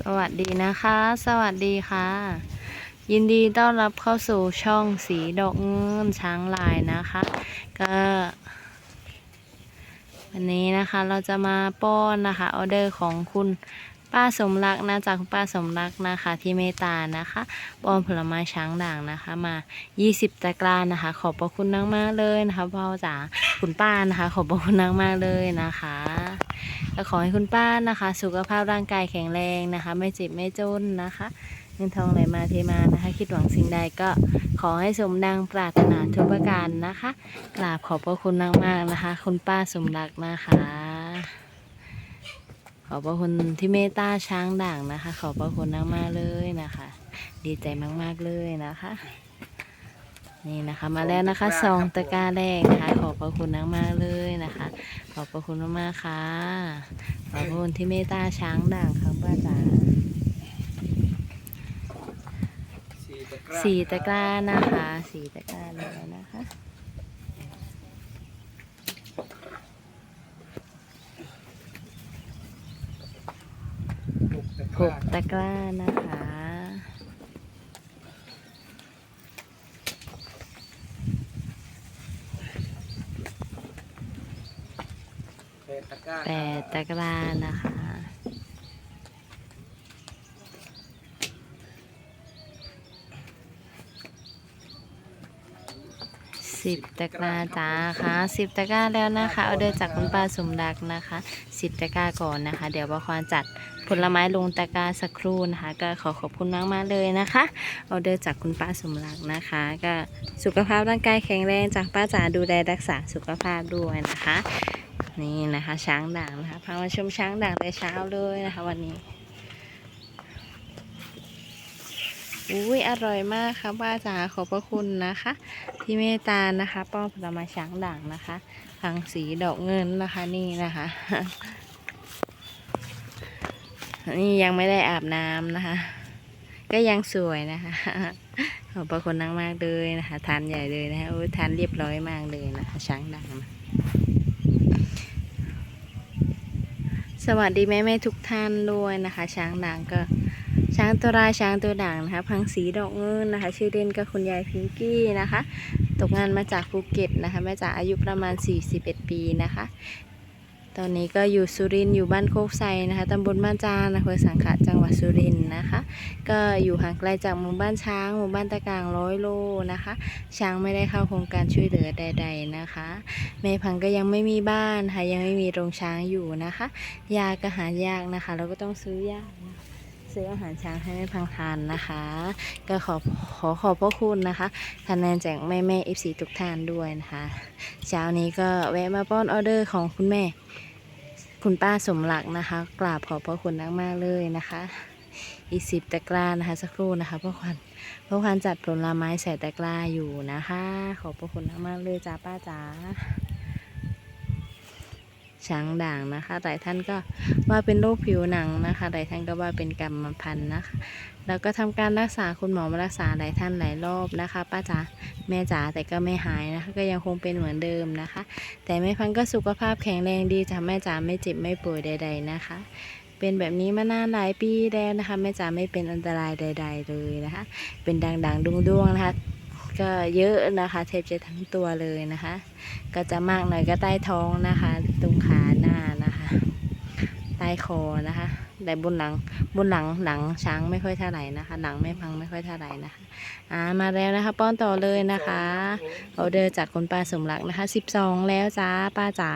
สวัสดีนะคะ สวัสดีค่ะ ยินดีต้อนรับเข้าสู่ช่องสีดอกเงินช้างลายนะคะ ก็วันนี้นะคะเราจะมาป้อนนะคะออเดอร์ของคุณ ป้าสมรักนะจากคุณป้าสมรักนะคะ ที่เมตานะคะปอนผลไม้ช้างด่างนะคะ มา 20ตะกร้านะคะ ขอบพระคุณมากเลยนะคะพ่อจ๋าคุณป้านะคะ ขอบพระคุณมากเลยนะคะก็ขอให้คุณป้านะคะ สุขภาพร่างกายแข็งแรงนะคะ ไม่เจ็บไม่จนนะคะเงินทองไหลมาเทมานะคะ คิดหวังสิ่งใดก็ขอให้สมดังปรารถนาทุกประการนะคะ กราบขอบพระคุณมากๆนะคะ คุณป้าสมรักนะคะ อบพระคุณที่เมตตาช้างด่างนะคะ ขอบพระคุณมากๆเลยนะคะ ดีใจมากๆเลยนะคะ นี่นะคะมาแล้วนะคะซองตะกร้าแรกนะคะ ขอบพระคุณมากๆเลยนะคะ ขอบพระคุณมากๆค่ะ ขอบพระคุณที่เมตตาช้างด่างค่ะป้าจ๋าสี่ตะกร้าสี่ตะกร้านะคะสี่ตะกร้าเลยนะคะ ห กตะกหร้ากตะกร้านะคะแปดตะกร้าแปดตะกร้านะคะ สิบตะกร้าจ้าค่ะสิบตะกร้าแล้วนะคะ เอาเดอร์จากคุณป้าสมรักนะคะ สิบตะกร้าก่อนนะคะ เดี๋ยวบอควานจัด ผลไม้ลงตะกร้าสักครู่นะคะ ก็ขอขอบคุณมากมากๆเลยนะคะเอาเดอร์จากคุณป้าสมรักนะคะ ก็สุขภาพร่างกายแข็งแรงจากป้าจ๋าดูแลรักษาสุขภาพด้วยนะคะ นี่นะคะช้างด่างนะคะพามาชมช้างด่างแต่เช้าเลยนะคะ วันนี้อุ้ยอร่อยมากค่ะป้าจ๋าขอบพระคุณนะคะ ที่เมตตานะคะ ป้อนผลไม้ช้างด่างนะคะทางสีดอกเงินนะคะนี่นะคะ นี่ยังไม่ได้อาบน้ำนะคะ ก็ยังสวยนะคะขอบพระคุณมากๆเลยนะคะทานใหญ่เลยนะคะโอ้ทานเรียบร้อยมากเลยนะคะช้างด่างสวัสดีแม่แม่ทุกท่านด้วยนะคะ ช้างด่างก็ช้างตัวรายช้างตัวด่างนะคะ พังสีดอกเงินนะคะ ชื่อเล่นก็คุณยายพิงกี้นะคะ ตกงานมาจากภูเก็ตนะคะแม่จ๋าอายุประมาณ 41 ปีนะคะ ตอนนี้ก็อยู่สุรินทร์อยู่บ้านโคกไซนะคะตำบลบ้านจานอำเภอสังขะจังหวัดสุรินทร์นะคะ ก็อยู่ห่างไกลจากหมู่บ้านช้างหมู่บ้านตะกางร้อยโลนะคะ ช้างไม่ได้เข้าโครงการช่วยเหลือใด ๆนะคะแม่พังก็ยังไม่มีบ้านค่ะยังไม่มีโรงช้างอยู่นะคะ ยาก็หายากนะคะ เราก็ต้องซื้อยานะ ซื้ออาหารช้างให้แม่พังทานนะคะ ก็ขอขอขอบพระคุณนะคะคะแนนจากแม่แม่เอฟซีทุกท่านด้วยนะคะ เช้านี้ก็แวะมาป้อนออเดอร์ของคุณแม่ คุณป้าสมหลักนะคะ กราบขอบพระคุณมากๆเลยนะคะ อีกสิบตะกร้านะคะ สักครู่นะคะพราะควันพราะควันจัดผลไม้ใส่ตะกร้าอยู่นะคะ ขอบพระคุณมากๆเลยจ้าป้าจ๋า ช้างด่างนะคะหลายท่านก็ว่าเป็นโรคผิวหนังนะคะหลายท่านก็ว่าเป็นกรรมพันธุ์นะคะแล้วก็ทำการรักษาคุณหมอมารักษาหลายท่านหลายรอบนะคะป้าจ๋าแม่จ๋าแต่ก็ไม่หายนะคะ ก็ยังคงเป็นเหมือนเดิมนะคะ แต่แม่พันธุ์ก็สุขภาพแข็งแรงดีจ้ะแม่จ๋าไม่เจ็บไม่ป่วยใด ๆนะคะเป็นแบบนี้มานานหลายปีแล้วนะคะแม่จ๋าไม่เป็นอันตรายใด ๆ เลยนะคะ เป็นด่างๆดวงๆนะคะ ก็เยอะนะคะเทปจะทั้งตัวเลยนะคะ ก็จะมากหน่อยก็ใต้ท้องนะคะ ตรงขาหน้านะคะ ใต้คอนะคะแต่บนหลังบนหลังหลังช้างไม่ค่อยเท่าไหร่นะคะ หลังไม่พังไม่ค่อยเท่าไหร่นะคะอ่ามาแล้วนะคะ ป้อนต่อเลยนะคะออเดอร์จากคุณป้าสมรักนะคะสิบสองแล้วจ้าป้าจ๋า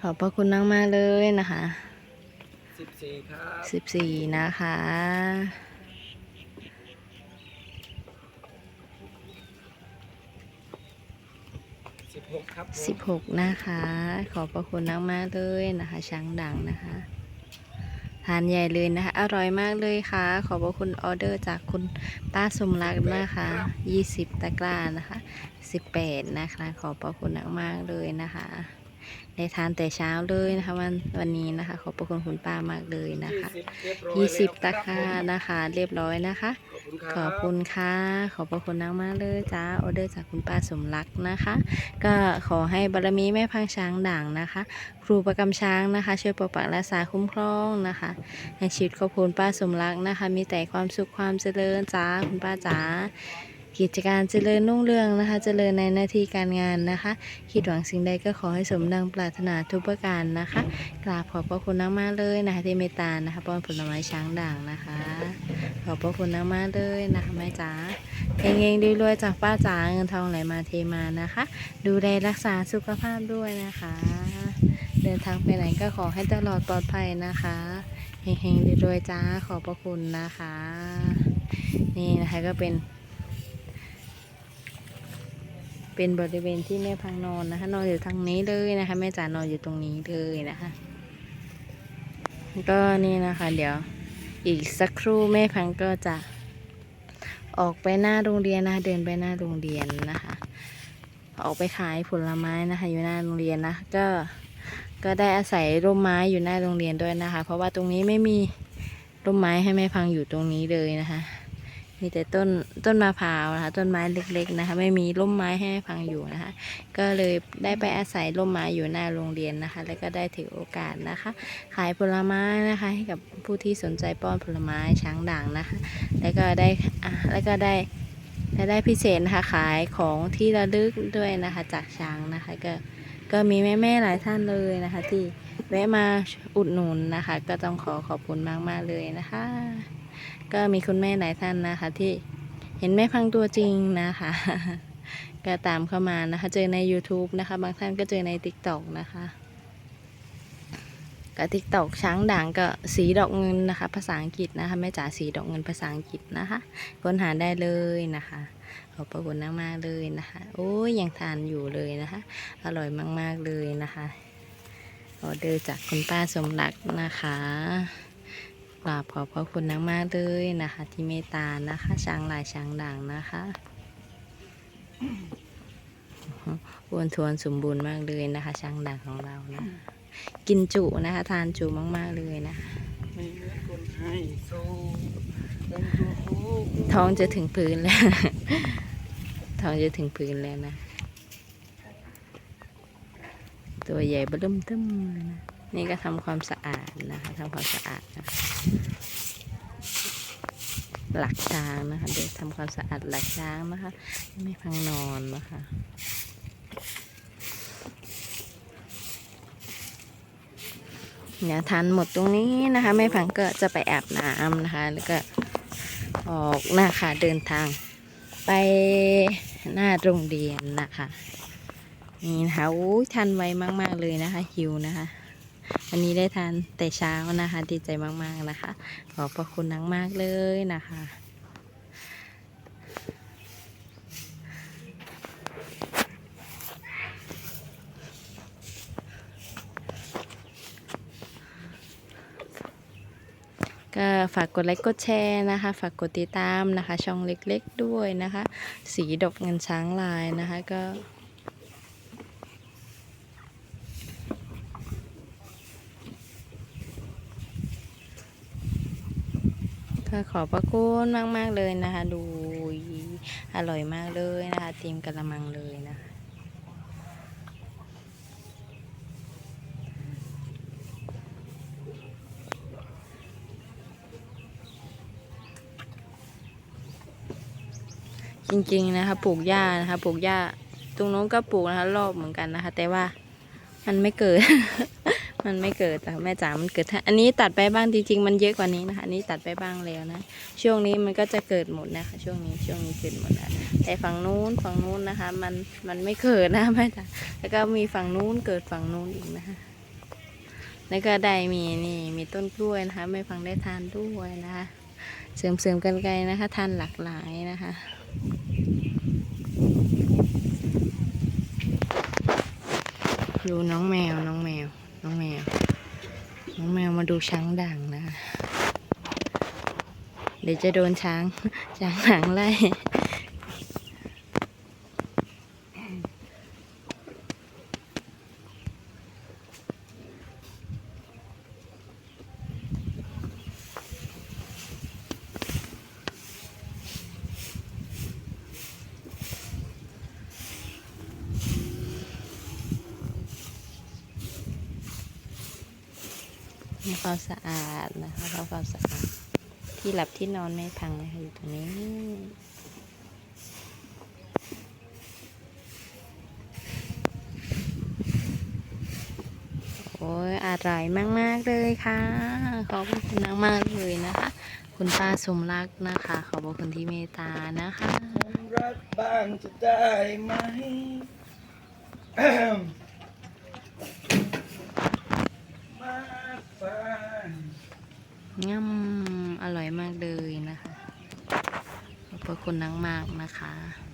ขอบพระคุณมากๆเลยนะคะสิบสี่ครับสิบสี่นะคะ สิบหกครับผมสิบหกนะคะ ขอบพระคุณมากๆเลยนะคะ ช้างดังนะคะทานใหญ่เลยนะคะ อร่อยมากเลยค่ะ ขอบพระคุณออเดอร์จากคุณป้าสมรักนะคะยี่สิบตะกร้านะคะสิบแปดนะคะ ขอบพระคุณมากๆเลยนะคะได้ทานแต่เช้าเลยนะคะวันวันนี้นะคะ ขอบพระคุณคุณป้ามากเลยนะคะยี่สิบเรียบร้อยยี่สิบตะกร้าแล้วนะคะ เรียบร้อยนะคะ ขอบคุณคขรัอบคุณค่ะ ขอบพระคุณมากๆเลยจ้าออเดอร์จากคุณป้าสมรักนะคะ ก็ขอให้บารมีแม่พังช้างด่างนะคะ ครูประกำช้างนะคะ ช่วยปกปักรักษาคุ้มครองนะคะให้ชีวิตขอบคุณป้าสมรักนะคะ มีแต่ความสุขความเจริญจ้าคุณป้าจ๋า กิจการเจริญรุ่งเรืองนะคะ เจริญในหน้าที่การงานนะคะ คิดหวังสิ่งใดก็ขอให้สมดังปรารถนาทุกประการนะคะ กราบขอบพระคุณมากๆเลยนะคะ ที่เมตตานะคะป้อนผลไม้ช้างด่างนะคะ ขอบพระคุณมากๆเลยนะคะแม่จ๋าเฮงๆรวยๆจากป้าจ๋าเงินทองไหลมาเทมานะคะ ดูแลรักษาสุขภาพด้วยนะคะ เดินทางไปไหนก็ขอให้ตลอดปลอดภัยนะคะเฮงๆรวยๆจ้าขอบพระคุณนะคะ นี่นะคะก็เป็น เป็นบริเวณที่แม่พังนอนนะคะ นอนอยู่ทางนี้เลยนะคะ แม่จ๋านอนอยู่ตรงนี้เลยนะคะก็นี่นะคะ เดี๋ยวอีกสักครู่แม่พังก็จะออกไปหน้าโรงเรียนนะคะเดินไปหน้าโรงเรียนนะคะ ออกไปขายผลไม้นะคะ อยู่หน้าโรงเรียนนะก็ก็ได้อาศัยร่มไม้อยู่หน้าโรงเรียนด้วยนะคะ เพราะว่าตรงนี้ไม่มีร่มไม้ให้แม่พังอยู่ตรงนี้เลยนะคะ มีแต่ต้นต้นมะพร้าวนะคะ ต้นไม้เล็กๆนะคะ ไม่มีร่มไม้ให้พังอยู่นะคะ ก็เลยได้ไปอาศัยร่มไม้อยู่หน้าโรงเรียนนะคะ แล้วก็ได้ถือโอกาสนะคะ ขายผลไม้นะคะ ให้กับผู้ที่สนใจป้อนผลไม้ช้างด่างนะคะ แล้วก็ได้แล้วก็ได้และได้พิเศษนะคะขายของที่ระลึกด้วยนะคะ จากช้างนะคะ ก็ก็มีแม่ๆหลายท่านเลยนะคะ ที่แวะมาอุดหนุนนะคะ ก็ต้องขอขอบคุณมากๆเลยนะคะ ก็มีคุณแม่หลายท่านนะคะ ที่เห็นแม่พังตัวจริงนะคะ ก็ตามเข้ามานะคะ เจอใน YouTube นะคะ บางท่านก็เจอใน TikTok นะคะกับ TikTok ช้างด่างก็สีดอกเงินนะคะ ภาษาอังกฤษนะคะแม่จ๋าสีดอกเงินภาษาอังกฤษนะคะค้นหาได้เลยนะคะขอบพระคุณมากๆเลยนะคะ โอ้ยยังทานอยู่เลยนะคะ อร่อยมากๆเลยนะคะออเดอร์จากคุณป้าสมรักนะคะ กราบขอบพระคุณมากๆเลยนะคะ ที่เมตตานะคะ ช้างหลายช้างด่างนะคะอ้วนทวนสมบูรณ์มากเลยนะคะ ช้างด่างของเรานะกินจุนะคะ ทานจุมากๆเลยนะท้องจะถึงพื้นแล้วท้องจะถึงพื้นแล้วนะ ตัวใหญ่เบิ่มเติมเลยนะ นี่ก็ทำความสะอาดนะคะทำความสะอาดนะะหลักช้างนะคะเดี๋ยวทำความสะอาดหลักช้างนะคะไม่พังนอนนะคะเนี่ยทานหมดตรงนี้นะคะแม่พังก็จะไปอาบน้ำนะคะ แล้วก็ออกนะคะเดินทางไปหน้าโรงเรียนนะคะ นี่นะคะโอ้ทานไวมาก ๆ เลยนะคะ หิวนะคะ วันนี้ได้ทานแต่เช้านะคะ ดีใจมากๆนะคะ ขอบพระคุณนังมากเลยนะคะก็ฝากกดไลค์กดแชร์นะคะ ฝากกดติดตามนะคะ ช่องเล็กๆด้วยนะคะ สีดอกเงินช้างลายนะคะก็ ก็ขอบพระคุณมากๆเลยนะคะ ดูอร่อยมากเลยนะคะเตรียมกระมังเลยนะคะจริงๆนะคะปลูกหญ้านะคะปลูกหญ้าตรงโน้นก็ปลูกนะคะ รอบเหมือนกันนะคะ แต่ว่ามันไม่เกิด มันไม่เกิดแต่แม่จ๋ามันเกิดถ้าอันนี้ตัดไปบ้างจริงๆมันเยอะกว่านี้นะคะอันนี้ตัดไปบ้างแล้วนะ ช่วงนี้มันก็จะเกิดหมดนะคะ ช่วงนี้ช่วงนี้เกิดหมดนะแต่ฝั่งนู้นฝั่งนู้นนะคะ มันมันไม่เกิดนะแม่จ๋าแล้วก็มีฝั่งนู้นเกิดฝั่งนู้นอีกนะคะแล้วก็ได้มีนี่มีต้นกล้วยนะคะ ไม่ฟังได้ทานด้วยนะคะเสริมๆกันไกลนะคะทานหลากหลายนะคะดูน้องแมวน้องแมว น้องแมว น้องแมวมาดูช้างด่างนะ เดี๋ยวจะโดนช้าง ช้างด่างไล่ ทำความสะอาดนะคะทำความสะอาด ที่หลับที่นอนไม่พังนะคะอยู่ตรงนี้โอ้ยอร่อยมาก ๆ เลยค่ะ ขอบคุณมาก ๆ เลยนะคะ คุณป้าสมรักนะคะ ขอบคุณที่เมตานะคะรักบ้างจะได้ไหม มาฟัง ง่ำอร่อยมากเลยนะคะ ขอบพระ คุณนังมากนะคะ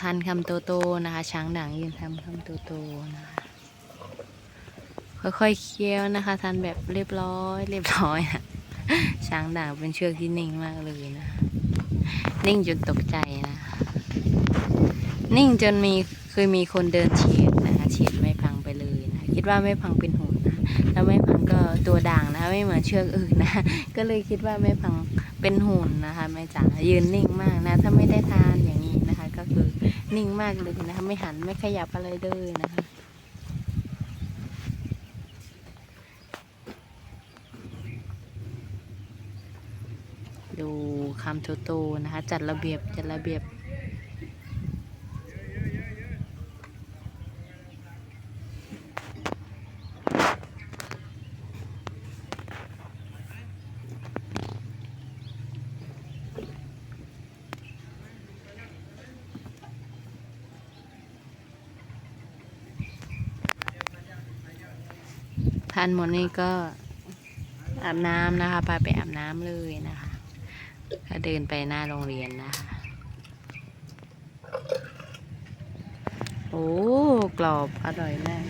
ทานคำโตโตๆนะคะ ช้างด่างยืนทำคำโตโตๆนะคะ ค่อยๆเคี้ยวนะคะทานแบบเรียบร้อย เรียบร้อยนะช้างด่างเป็นเชือกที่นิ่งมากเลยนะ นิ่งจนตกใจนะ นิ่งจนมีเคยมีคนเดินเฉียดนะคะเฉียดไม่พังไปเลยนะคิดว่าไม่พังเป็นหุ่นนะแล้วไม่พังก็ตัวด่างนะคะไม่เหมือนเชือกอื่นนะ ก็เลยคิดว่าไม่พังเป็นหุ่นนะคะแม่จ๋ายืนนิ่งมากนะ ถ้าไม่ได้ทานอย่างนี้นะคะ ก็คือ นิ่งมากเลยนะคะ ไม่หันไม่ขยับอะไรเลยนะคะ ดูคำโตโตนะคะ จัดระเบียบจัดระเบียบ ทานหมดนี่ก็อาบน้ำนะคะพาไปอาบน้ำเลยนะคะก็เดินไปหน้าโรงเรียนนะคะ โอ้กรอบอร่อยมาก